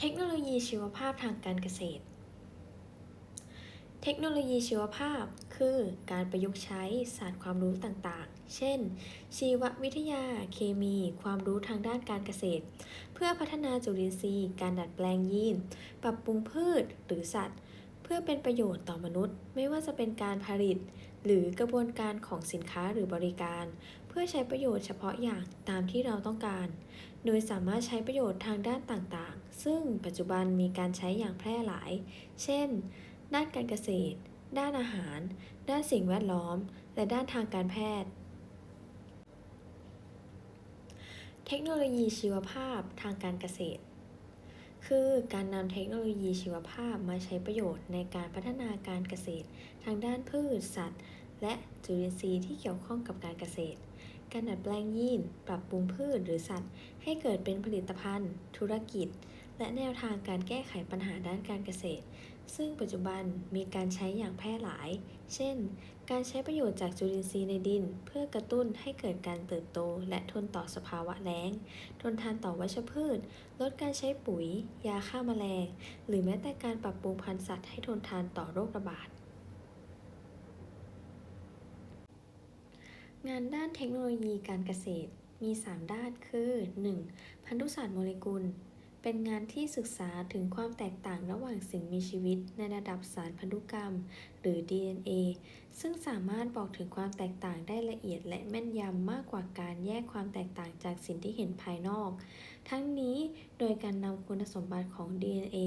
เทคโนโลยีชีวภาพทางการเกษตร เทคโนโลยีชีวภาพคือการประยุกต์ใช้ศาสตร์ความรู้ต่างๆ เช่น ชีววิทยา เคมี ความรู้ทางด้านการเกษตร เพื่อพัฒนาจุลินทรีย์ การดัดแปลงยีน ปรับปรุงพืชหรือสัตว์ เพื่อเป็นประโยชน์ต่อมนุษย์ ไม่ว่าจะเป็นการผลิต หรือกระบวนการของสินค้าหรือบริการ เพื่อใช้ประโยชน์เฉพาะอย่างตามที่เราต้องการ โดยสามารถใช้ประโยชน์ทางด้านต่างๆ ซึ่งปัจจุบันมีการใช้อย่างแพร่หลาย เช่น ด้านการเกษตร ด้านอาหาร ด้านสิ่งแวดล้อม และด้านทางการแพทย์ เทคโนโลยีชีวภาพทางการเกษตรคือการนำเทคโนโลยีชีวภาพมาใช้ประโยชน์ในการพัฒนาการเกษตร ทางด้านพืช สัตว์ และจุลินทรีย์ที่เกี่ยวข้องกับการเกษตร การดัดแปลงยีน ปรับปรุงพืชหรือสัตว์ ให้เกิดเป็นผลิตภัณฑ์ ธุรกิจ และแนวทางการแก้ไขปัญหาด้านการเกษตร ซึ่งปัจจุบันมีการใช้อย่างแพร่หลาย เช่น การใช้ประโยชน์จากจุลินทรีย์ในดิน เพื่อกระตุ้นให้เกิดการเติบโต และทนต่อสภาวะแล้ง ทนทานต่อวัชพืช ลดการใช้ปุ๋ย ยาฆ่าแมลง หรือแม้แต่การปรับปรุงพันธุ์สัตว์ให้ทนทานต่อโรคระบาด งานด้านเทคโนโลยีการเกษตรมี 3 ด้านคือ 1. พันธุศาสตร์โมเลกุล เป็นงานที่ศึกษาถึงความแตกต่างระหว่างสิ่งมีชีวิตในระดับสารพันธุกรรม หรือ DNA ซึ่งสามารถบอกถึงความแตกต่างได้ละเอียดและแม่นยำมากกว่าการแยกความแตกต่างจากสิ่งที่เห็นภายนอก ทั้งนี้โดยการนำคุณสมบัติของ DNA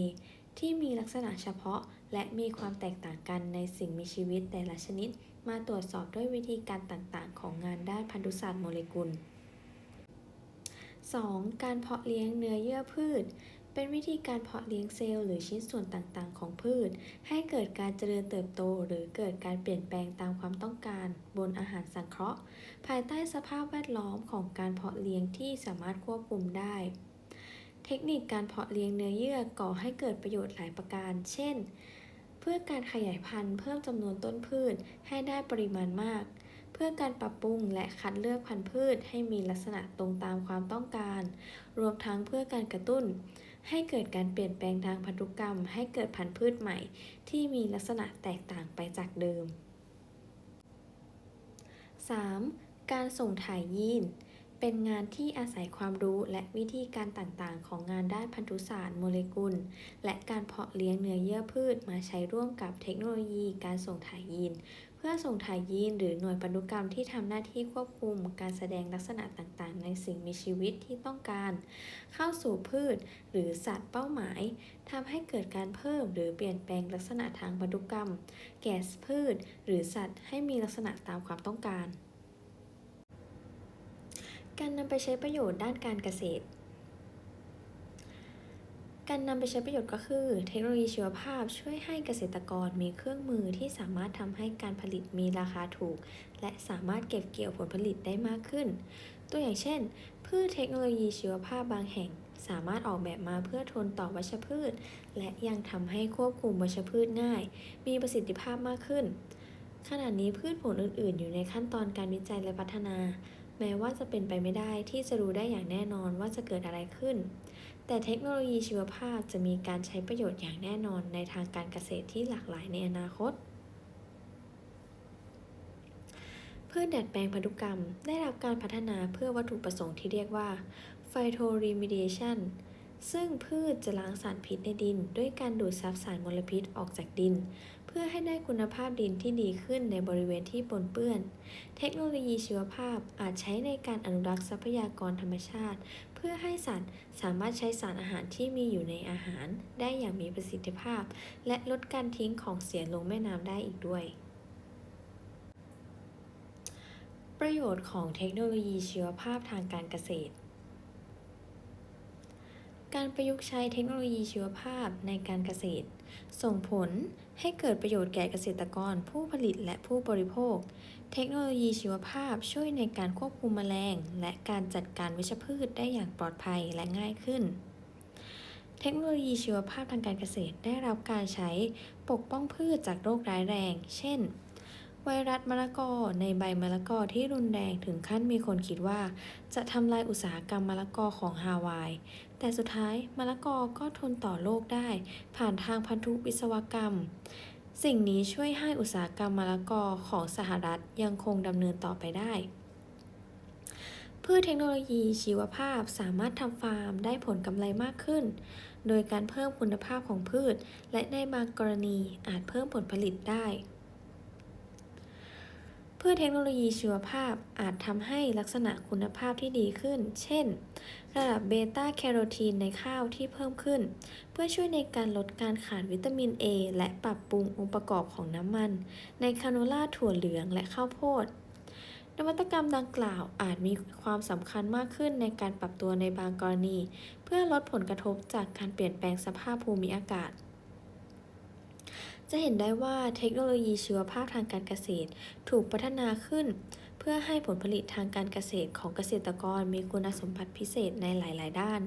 ที่มีลักษณะเฉพาะ และมีความแตกต่างกันในสิ่งมีชีวิตแต่ละชนิด มาตรวจสอบด้วยวิธีการต่างๆ ของงานด้านพันธุศาสตร์โมเลกุล 2. การเพาะเลี้ยงเนื้อเยื่อพืช เป็นวิธีการเพาะเลี้ยงเซลล์หรือชิ้นส่วนต่างๆ ของพืช ให้เกิดการเจริญเติบโต หรือเกิดการเปลี่ยนแปลงตามความต้องการบนอาหารสังเคราะห์ ภายใต้สภาพแวดล้อมของการเพาะเลี้ยงที่สามารถควบคุมได้ เทคนิคการเพาะเลี้ยงเนื้อเยื่อก่อให้เกิดประโยชน์หลายประการ เช่น เพื่อการขยายพันธุ์เพิ่มจำนวนต้นพืชให้ได้ปริมาณมาก เพื่อการปรับปรุงและคัดเลือกพันธุ์พืชให้มีลักษณะตรงตามความต้องการ รวมทั้งเพื่อการกระตุ้น ให้เกิดการเปลี่ยนแปลงทางพันธุกรรม ให้เกิดพันธุ์พืชใหม่ ที่มีลักษณะแตกต่างไปจากเดิม 3. การส่งถ่ายยีน เป็นงานที่อาศัยความรู้และวิธีการต่างๆ ของงานด้านพันธุศาสตร์โมเลกุล และการเพาะเลี้ยงเนื้อเยื่อพืชมาใช้ร่วมกับเทคโนโลยีการส่งถ่ายยีน เพื่อส่งถ่ายยีนหรือหน่วยพันธุกรรมที่ทำหน้าที่ควบคุมการแสดงลักษณะต่างๆ ในสิ่งมีชีวิตที่ต้องการ เข้าสู่พืชหรือสัตว์เป้าหมายทำให้เกิดการเพิ่มหรือเปลี่ยนแปลงลักษณะทางพันธุกรรม แก่พืช หรือสัตว์ให้มีลักษณะตามความต้องการ การนำไปใช้ประโยชน์ด้านการเกษตร การนำไปใช้ประโยชน์ก็คือ เทคโนโลยีชีวภาพช่วยให้เกษตรกรมีเครื่องมือที่สามารถทำให้การผลิตมีราคาถูก และสามารถเก็บเกี่ยวผลผลิตได้มากขึ้น ตัวอย่างเช่น พืชเทคโนโลยีชีวภาพบางแห่งสามารถออกแบบมาเพื่อทนต่อวัชพืช และยังทำให้ควบคุมวัชพืชง่าย มีประสิทธิภาพมากขึ้น ขณะนี้พืชผลอื่น ๆ อยู่ในขั้นตอนการวิจัยและพัฒนา แม้ว่าจะเป็นไปไม่ได้ที่จะรู้ได้อย่างแน่นอนว่าจะเกิดอะไรขึ้น แต่เทคโนโลยีชีวภาพจะมีการใช้ประโยชน์อย่างแน่นอนในทางการเกษตรที่หลากหลายในอนาคตพืชดัดแปลงพันธุกรรมได้รับการพัฒนาเพื่อวัตถุประสงค์ที่เรียกว่า phytoremediation ซึ่งพืชจะล้างสารพิษในดิน ด้วยการดูดซับสารมลพิษออกจากดิน พื่อให้ได้คุณภาพดินที่ดีขึ้นในบริเวณที่ปนเปื้อน เทคโนโลยีชีวภาพอาจใช้ในการอนุรักษ์ทรัพยากรธรรมชาติ เพื่อให้สัตว์สามารถใช้สารอาหารที่มีอยู่ในอาหาร ได้อย่างมีประสิทธิภาพ และลดการทิ้งของเสียลงแม่น้ำได้อีกด้วยประโยชน์ของเทคโนโลยีชีวภาพทางการเกษตร การประยุกต์ใช้เทคโนโลยีชีวภาพในการเกษตร ส่งผลให้เกิดประโยชน์แก่เกษตรกรผู้ผลิตและผู้บริโภค เทคโนโลยีชีวภาพช่วยในการควบคุมแมลง และการจัดการวัชพืชได้อย่างปลอดภัยและง่ายขึ้น เทคโนโลยีชีวภาพทางการเกษตรได้รับการใช้ปกป้องพืชจากโรคร้ายแรง เช่น ไวรัสมะละกอในใบมะละกอที่รุนแรงถึงขั้นมีคนคิดว่า จะทำลายอุตสาหกรรมมะละกอของฮาวาย แต่สุดท้ายมะละกอก็ทนต่อโลกได้ ผ่านทางพันธุวิศวกรรม สิ่งนี้ช่วยให้อุตสาหกรรมมะละกอของสหรัฐยังคงดำเนินต่อไปได้พืชเทคโนโลยีชีวภาพสามารถทำฟาร์มได้ผลกำไรมากขึ้น โดยการเพิ่มคุณภาพของพืช และในบางกรณีอาจเพิ่มผลผลิตได้ พืชเทคโนโลยีชีวภาพอาจทำให้ลักษณะคุณภาพที่ดีขึ้น เช่น ระดับเบต้าแคโรทีนในข้าวที่เพิ่มขึ้น เพื่อช่วยในการลดการขาดวิตามิน A และปรับปรุงองค์ประกอบของน้ำมัน ในคาโนล่าถั่วเหลืองและข้าวโพด นวัตกรรมดังกล่าวอาจมีความสำคัญมากขึ้นในการปรับตัวในบางกรณี เพื่อลดผลกระทบจากการเปลี่ยนแปลงสภาพภูมิอากาศ จะเห็นได้ว่าเทคโนโลยีชีวภาพทางการเกษตร ถูกพัฒนาขึ้น เพื่อให้ผลผลิตทางการเกษตรของเกษตรกรมีคุณสมบัติพิเศษในหลาย ๆ ด้าน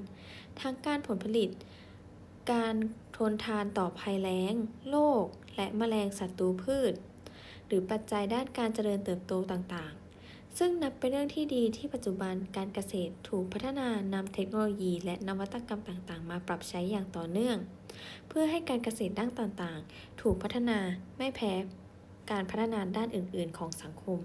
ทั้งการผลผลิต การทนทานต่อภัยแล้ง โรคและแมลงศัตรูพืช หรือปัจจัยด้านการเจริญเติบโตต่าง ๆ ซึ่งนับเป็นเรื่องที่ดีที่ปัจจุบันการเกษตรถูกพัฒนานำเทคโนโลยี และนวัตกรรมต่างๆ มาปรับใช้อย่างต่อเนื่อง เพื่อให้การเกษตรด้านต่างๆ ถูกพัฒนาไม่แพ้การพัฒนาด้านอื่น ๆ ของสังคม